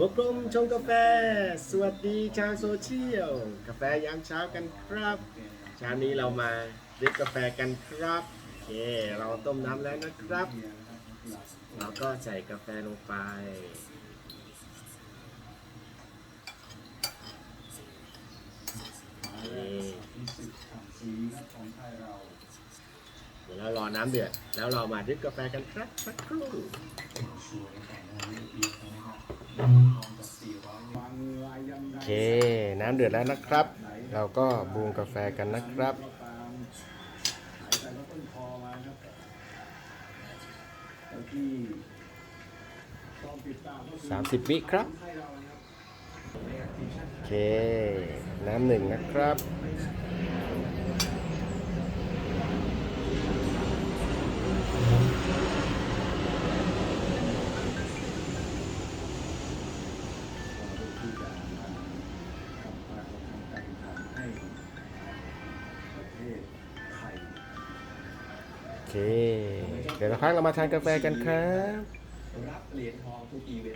หัวกลมชงกาแฟ สวัสดีชาวโซเชียล กาแฟยามเช้ากันครับ เช้านี้เรามาดริบกาแฟกันครับโอเคเราต้มน้ำแล้วนะครับ เราก็ใส่กาแฟลงไป เดี๋ยวเรารอน้ำเดือด แล้วเรามาดริบกาแฟกันครับสักครู่ โอเค น้ำเดือดแล้วนะครับ เราก็บรูมกาแฟกันนะครับ30วิครับ โอเค น้ำหนึ่งนะครับ เค เดี๋ยวเราพักเรามาทานกาแฟกันครับ รับเหรียญทองทุกอีเวนต์